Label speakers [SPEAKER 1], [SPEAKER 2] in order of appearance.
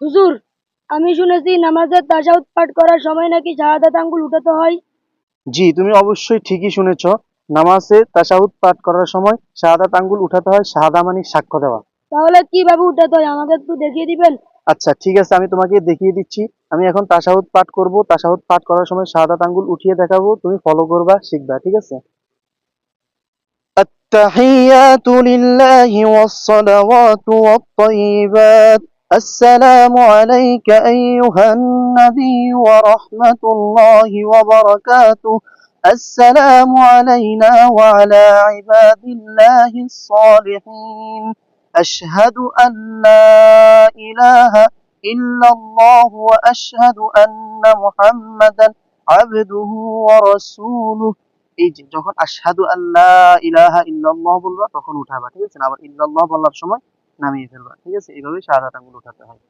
[SPEAKER 1] হুজুর আমি শুনেছি নামাজের তাশাহুদ পাঠ করার সময় নাকি শাহাদাত আঙ্গুল উঠাতে হয়
[SPEAKER 2] জি তুমি অবশ্যই ঠিকই শুনেছ নামাজে তাশাহুদ পাঠ করার সময় শাহাদাত আঙ্গুল উঠাতে হয় শাহাদা মানে সাক্ষ্য দেওয়া
[SPEAKER 1] তাহলে কিভাবে উঠাতে হয় আমাকে একটু দেখিয়ে দিবেন
[SPEAKER 2] আচ্ছা ঠিক আছে আমি তোমাকে দেখিয়ে দিচ্ছি আমি এখন তাশাহুদ পাঠ করব তাশাহুদ পাঠ করার সময় শাহাদাত আঙ্গুল উঠিয়ে দেখাবো তুমি ফলো করবা শিখবা ঠিক আছে التحيات لله والصلوات والطيبات السلام عليك أيها النبي ورحمة الله وبركاته السلام علينا وعلى عباد الله الصالحين أشهد أن لا إله إلا الله وأشهد أن محمدا عبده ورسوله এই যে যখন আশহাদু আল্লাহ ইলাহা ইল্লাল্লাহ বলবা তখন উঠাবা ঠিক আছে না আবার ইল্লাল্লাহ বলার সময় নামিয়ে ফেলবা ঠিক আছে? এইভাবে শাহাদাত আঙ্গুল উঠাতে হয়।